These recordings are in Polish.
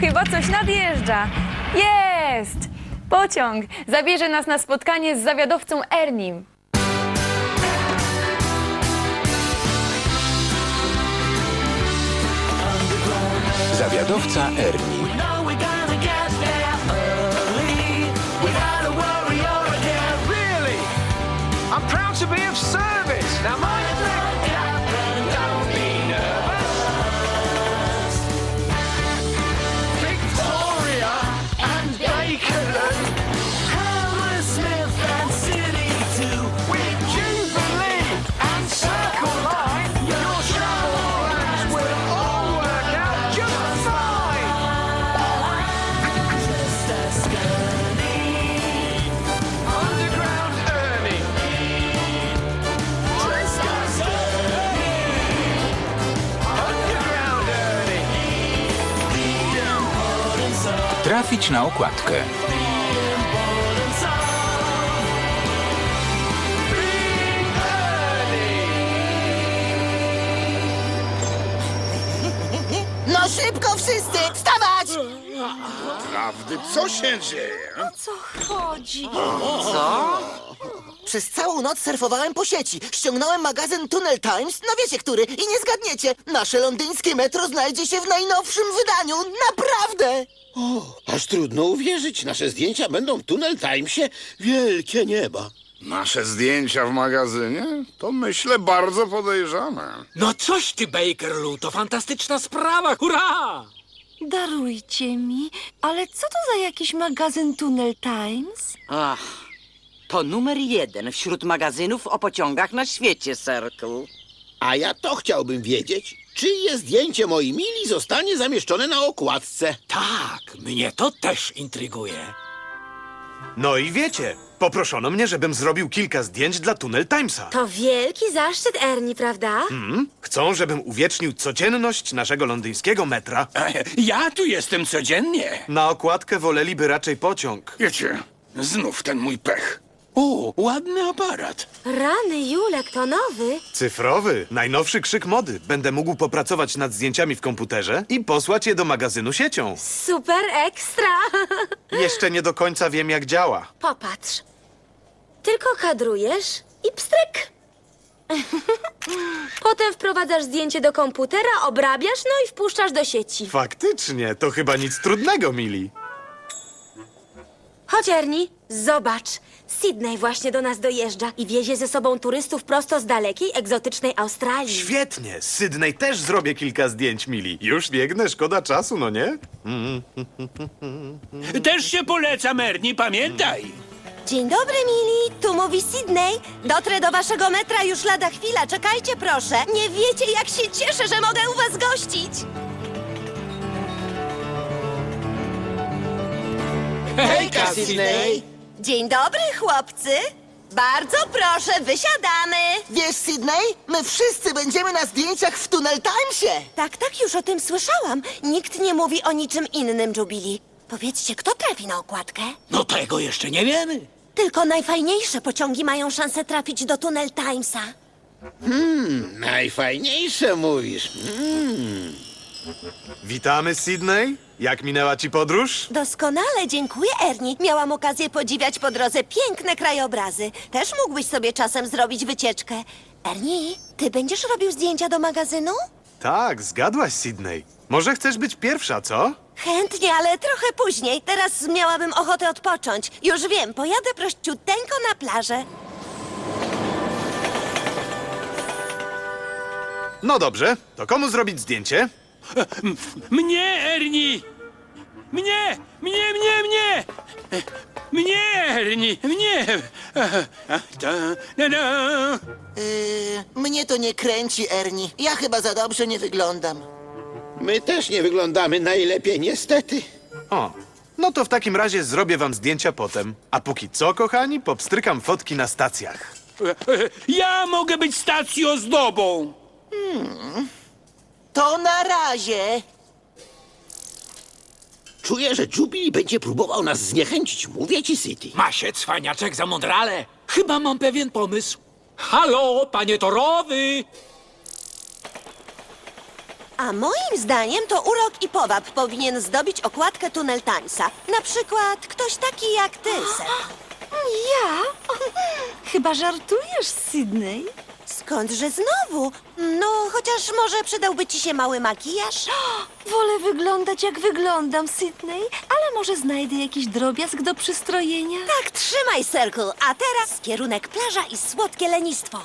Chyba coś nadjeżdża. Jest! Pociąg zabierze nas na spotkanie z zawiadowcą Ernim. Zawiadowca. Really? I'm proud to be of service. Trafić na okładkę. No szybko wszyscy, wstawać! Prawdy, co się dzieje? Co chodzi? Przez całą noc surfowałem po sieci. Ściągnąłem magazyn Tunnel Times, no wiecie który, i nie zgadniecie. Nasze londyńskie metro znajdzie się w najnowszym wydaniu. Naprawdę! Aż trudno uwierzyć, nasze zdjęcia będą w Tunnel Timesie. Wielkie nieba. Nasze zdjęcia w magazynie? To myślę bardzo podejrzane. No coś ty, Bakerlu, to fantastyczna sprawa, hurra! Darujcie mi, ale co to za jakiś magazyn Tunnel Times? Ach, to numer jeden wśród magazynów o pociągach na świecie, Serku. A ja to chciałbym wiedzieć, czyje zdjęcie mojej mili zostanie zamieszczone na okładce. Tak, mnie to też intryguje. No i wiecie, poproszono mnie, żebym zrobił kilka zdjęć dla Tunnel Timesa. To wielki zaszczyt, Ernie, prawda? Hmm? Chcą, żebym uwiecznił codzienność naszego londyńskiego metra. Ja tu jestem codziennie. Na okładkę woleliby raczej pociąg. Wiecie, znów ten mój pech. O, ładny aparat. Rany, Julek, to nowy. Cyfrowy, najnowszy krzyk mody. Będę mógł popracować nad zdjęciami w komputerze i posłać je do magazynu siecią. Super ekstra. Jeszcze nie do końca wiem, jak działa. Popatrz. Tylko kadrujesz i pstryk. Potem wprowadzasz zdjęcie do komputera, obrabiasz, no i wpuszczasz do sieci. Faktycznie, to chyba nic trudnego, mili. Chodź, Ernie, zobacz. Sydney właśnie do nas dojeżdża i wiezie ze sobą turystów prosto z dalekiej, egzotycznej Australii. Świetnie, z Sydney też zrobię kilka zdjęć, mili. Już biegnę, szkoda czasu, no nie? Też się polecam, Ernie, pamiętaj. Dzień dobry, mili. Tu mówi Sydney. Dotrę do waszego metra już lada chwila. Czekajcie, proszę. Nie wiecie, jak się cieszę, że mogę u was gościć. Hejka, Sydney. Dzień dobry, chłopcy. Bardzo proszę, wysiadamy. Wiesz, Sydney, my wszyscy będziemy na zdjęciach w Tunnel Timesie. Tak, tak, już o tym słyszałam. Nikt nie mówi o niczym innym, Jubilee. Powiedzcie, kto trafi na okładkę? No tego jeszcze nie wiemy. Tylko najfajniejsze pociągi mają szansę trafić do Tunnel Timesa. Najfajniejsze mówisz. Mm. Witamy, Sydney. Jak minęła ci podróż? Doskonale, dziękuję, Ernie. Miałam okazję podziwiać po drodze piękne krajobrazy. Też mógłbyś sobie czasem zrobić wycieczkę. Ernie, ty będziesz robił zdjęcia do magazynu? Tak, zgadłaś, Sydney. Może chcesz być pierwsza, co? Chętnie, ale trochę później. Teraz miałabym ochotę odpocząć. Już wiem, pojadę prościuteńko na plażę. No dobrze, to komu zrobić zdjęcie? Mnie, Ernie! Mnie! Mnie, mnie, mnie! Mnie, Ernie! Mnie! Yy, mnie to nie kręci, Ernie. Ja chyba za dobrze nie wyglądam. My też nie wyglądamy najlepiej, niestety. O, no to w takim razie zrobię wam zdjęcia potem. A póki co, kochani, popstrykam fotki na stacjach. Ja mogę być stacją ozdobą! To na razie. Czuję, że Jubilee będzie próbował nas zniechęcić. Mówię ci, City. Ma się cwaniaczek za mądrale. Chyba mam pewien pomysł. Halo, panie torowy! A moim zdaniem to urok i powab powinien zdobić okładkę Tunnel Timesa. Na przykład ktoś taki jak ty, Serko. Ja? Chyba żartujesz, Sydney? Skądże znowu? No, chociaż może przydałby ci się mały makijaż? Wolę wyglądać jak wyglądam, Sydney, ale może znajdę jakiś drobiazg do przystrojenia. Tak, trzymaj, Circle. A teraz kierunek plaża i słodkie lenistwo.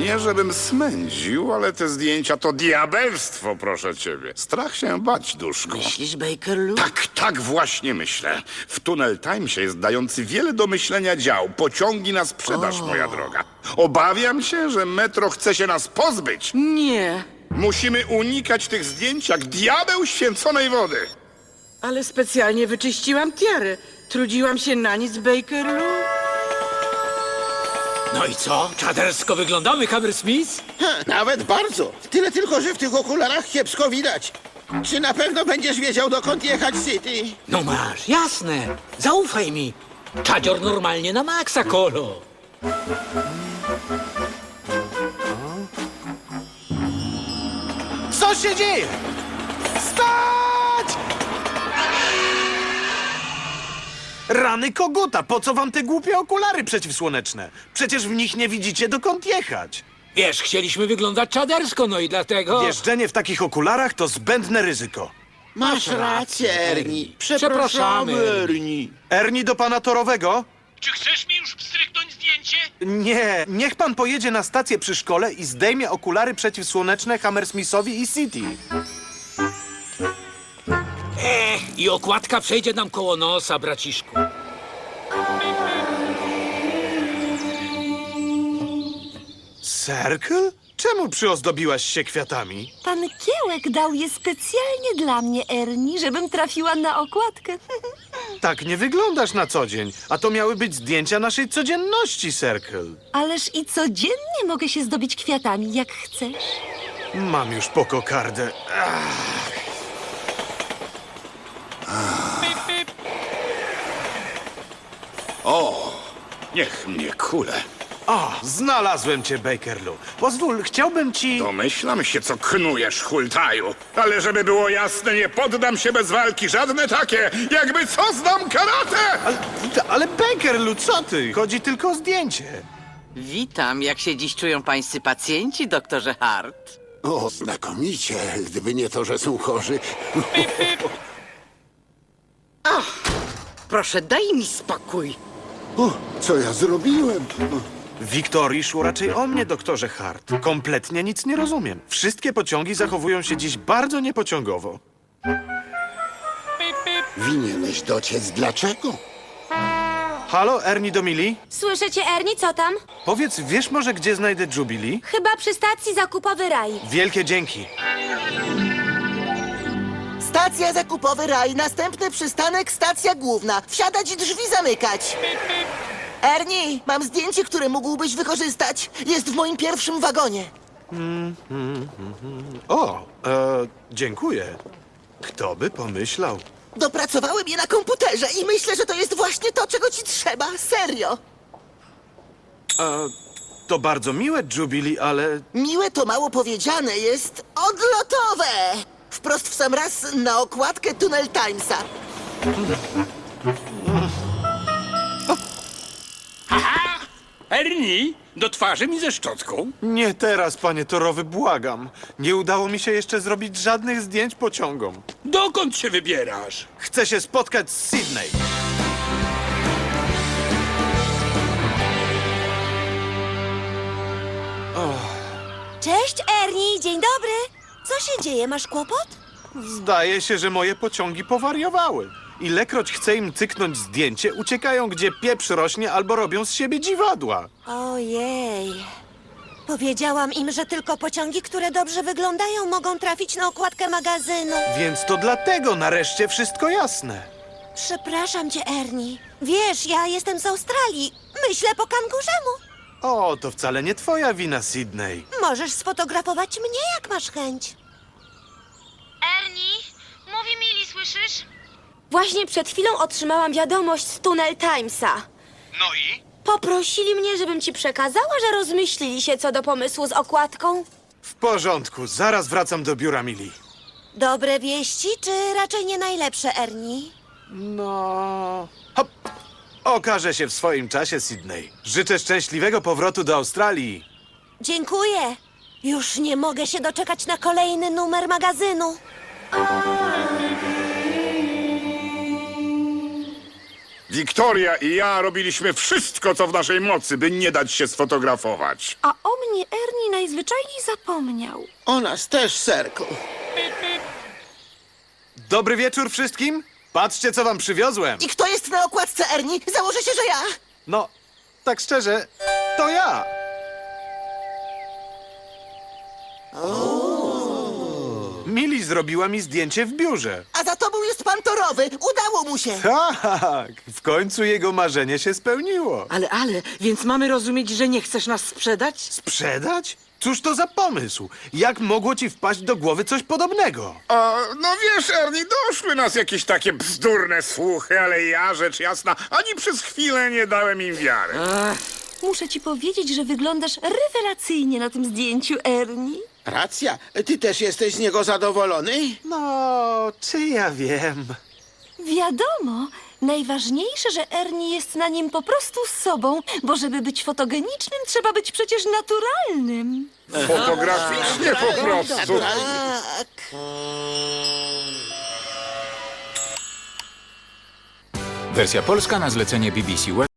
Nie żebym smędził, ale te zdjęcia to diabelstwo, proszę ciebie. Strach się bać, duszko. Myślisz, Bakerlu? Tak, tak właśnie myślę. W Tunnel Timesie jest dający wiele do myślenia dział. Pociągi na sprzedaż, moja droga. Obawiam się, że metro chce się nas pozbyć. Nie, Musimy unikać tych zdjęć jak diabeł święconej wody. ale specjalnie wyczyściłam tiary. Trudziłam się na nic, Bakerlu. No i co? Czadersko wyglądamy, Hammersmith? Nawet bardzo. Tyle tylko, że w tych okularach kiepsko widać. Czy na pewno będziesz wiedział, dokąd jechać, City? No masz, jasne. Zaufaj mi. Czadzior normalnie na maksa, kolo. Co się dzieje? Stać! Rany koguta, po co wam te głupie okulary przeciwsłoneczne? Przecież w nich nie widzicie dokąd jechać. Wiesz, chcieliśmy wyglądać czadersko, no i dlatego... Jeżdżenie w takich okularach to zbędne ryzyko. Masz rację, Ernie. Przepraszamy, Ernie. Erni do pana torowego? Czy chcesz mi już pstryknąć zdjęcie? Nie, niech pan pojedzie na stację przy szkole i zdejmie okulary przeciwsłoneczne Hammersmithowi i City. I okładka przejdzie nam koło nosa, braciszku. Circle? Czemu przyozdobiłaś się kwiatami? Pan Kiełek dał je specjalnie dla mnie, Ernie, żebym trafiła na okładkę. Tak nie wyglądasz na co dzień, a to miały być zdjęcia naszej codzienności, Circle. Ależ i codziennie mogę się zdobić kwiatami, jak chcesz. Mam już po kokardę. Niech mnie kule. O, znalazłem cię, Bakerlu. Pozwól, chciałbym ci... Domyślam się, co knujesz, hultaju. Ale żeby było jasne, nie poddam się bez walki. Żadne takie, jakby co znam karate! Ale, ale Bakerlu, co ty? Chodzi tylko o zdjęcie. Witam, jak się dziś czują pańscy pacjenci, doktorze Hart. O, znakomicie, gdyby nie to, że są chorzy. Proszę, daj mi spokój. O, co ja zrobiłem? Wiktorii szło raczej o mnie, doktorze Hart. Kompletnie nic nie rozumiem. Wszystkie pociągi zachowują się dziś bardzo niepociągowo. Winieneś dociec dlaczego? Halo, Ernie Domili? Słyszycie, Ernie, co tam? Powiedz, wiesz może, gdzie znajdę Jubilee? Chyba przy stacji zakupowy raj. Wielkie dzięki. Stacja zakupowy raj, następny przystanek stacja główna. Wsiadać i drzwi zamykać. Ernie, mam zdjęcie, które mógłbyś wykorzystać. Jest w moim pierwszym wagonie. O, e, dziękuję. Kto by pomyślał? Dopracowałem je na komputerze i myślę, że to jest właśnie to, czego ci trzeba. Serio. E, to bardzo miłe, Jubilee, ale Miłe to mało powiedziane, jest odlotowe. Wprost w sam raz na okładkę Tunnel Timesa. Ernie, do twarzy mi ze szczotką. nie teraz, panie torowy, błagam. Nie udało mi się jeszcze zrobić żadnych zdjęć pociągom. Dokąd się wybierasz? Chcę się spotkać z Sydney. Cześć, Ernie, dzień dobry. Co się dzieje, masz kłopot? Zdaje się, że moje pociągi powariowały. Ilekroć chcę im cyknąć zdjęcie, uciekają, gdzie pieprz rośnie albo robią z siebie dziwadła. Ojej. Powiedziałam im, że tylko pociągi, które dobrze wyglądają, mogą trafić na okładkę magazynu. Więc to dlatego nareszcie wszystko jasne. Przepraszam cię, Ernie. Wiesz, ja jestem z Australii. Myślę po kangurzemu. O, to wcale nie twoja wina, Sydney. Możesz sfotografować mnie, jak masz chęć. Ernie, mówi Mili, słyszysz? Właśnie przed chwilą otrzymałam wiadomość z Tunnel Timesa. No i? Poprosili mnie, żebym ci przekazała, że rozmyślili się co do pomysłu z okładką. W porządku, zaraz wracam do biura Mili. Dobre wieści, czy raczej nie najlepsze, Ernie? No. Hop. Okaże się w swoim czasie, Sydney. Życzę szczęśliwego powrotu do Australii. Dziękuję. Już nie mogę się doczekać na kolejny numer magazynu. Wiktoria i ja robiliśmy wszystko, co w naszej mocy, by nie dać się sfotografować. A o mnie Ernie najzwyczajniej zapomniał. O nas też, serku. Dobry wieczór wszystkim. Patrzcie, co wam przywiozłem. I kto jest na okładce, Ernie? Założę się, że ja. No, tak szczerze, to ja. Mili zrobiła mi zdjęcie w biurze. A jest pan Torowy. Udało mu się. Tak, w końcu jego marzenie się spełniło. Ale, ale, więc mamy rozumieć, że nie chcesz nas sprzedać? Sprzedać? Cóż to za pomysł? Jak mogło ci wpaść do głowy coś podobnego? A, no wiesz, Ernie, doszły nas jakieś takie bzdurne słuchy, ale ja, rzecz jasna, ani przez chwilę nie dałem im wiary. Muszę ci powiedzieć, że wyglądasz rewelacyjnie na tym zdjęciu, Ernie. Racja, ty też jesteś z niego zadowolony? No, czy ja wiem? Wiadomo, najważniejsze, że Ernie jest na nim po prostu sobą, bo żeby być fotogenicznym, trzeba być przecież naturalnym. Fotograficznie po prostu. Tak. Wersja polska na zlecenie BBC Web.